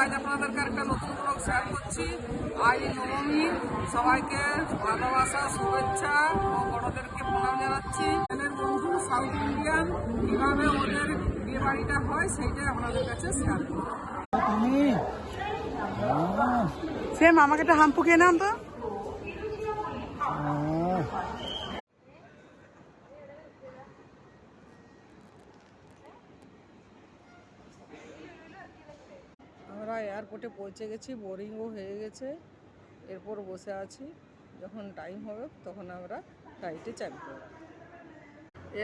আজ আপনাদেরকে একটা নতুন ব্লগ শেয়ার করছি। আজ নবমী। সবাইকে ভালোবাসা শুভেচ্ছা ও বড়দেরকে প্রণাম জানাচ্ছি। চ্যানেলের বন্ধু সাউথ ইন্ডিয়ান কীভাবে ওদের বিয়ে বাড়িটা হয় সেইটাই আপনাদের কাছে শেয়ার করব। সেম আমাকে একটা হাম্পু খেয়ে নাম তো। আমরা এয়ারপোর্টে পৌঁছে গেছি বোরিংও হয়ে গেছে। এরপর বসে আছি, যখন টাইম হবে তখন আমরা ফ্লাইটে চাপব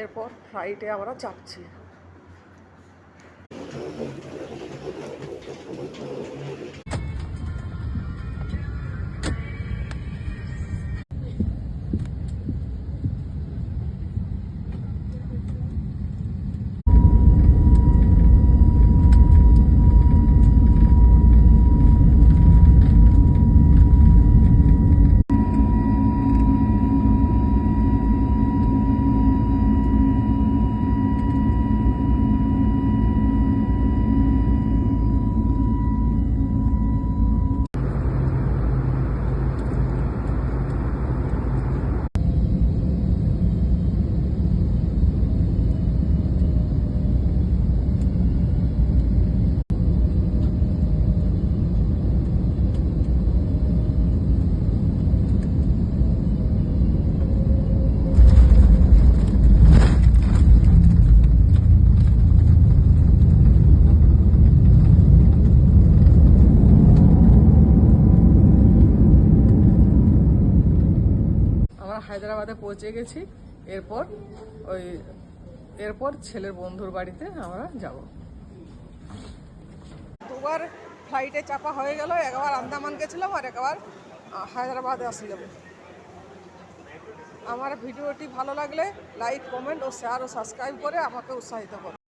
এরপর ফ্লাইটে আমরা চাপছি আমরা হায়দ্রাবাদে পৌঁছে গেছি। এরপর ওই, এরপর ছেলের বন্ধুর বাড়িতে আমরা যাব। দুবার ফ্লাইটে চাপা হয়ে গেল, একবার আন্দামান গেছিলাম আর একবার হায়দ্রাবাদে আসলাম আমার ভিডিওটি ভালো লাগলে লাইক কমেন্ট ও শেয়ার ও সাবস্ক্রাইব করে আমাকে উৎসাহিত করো।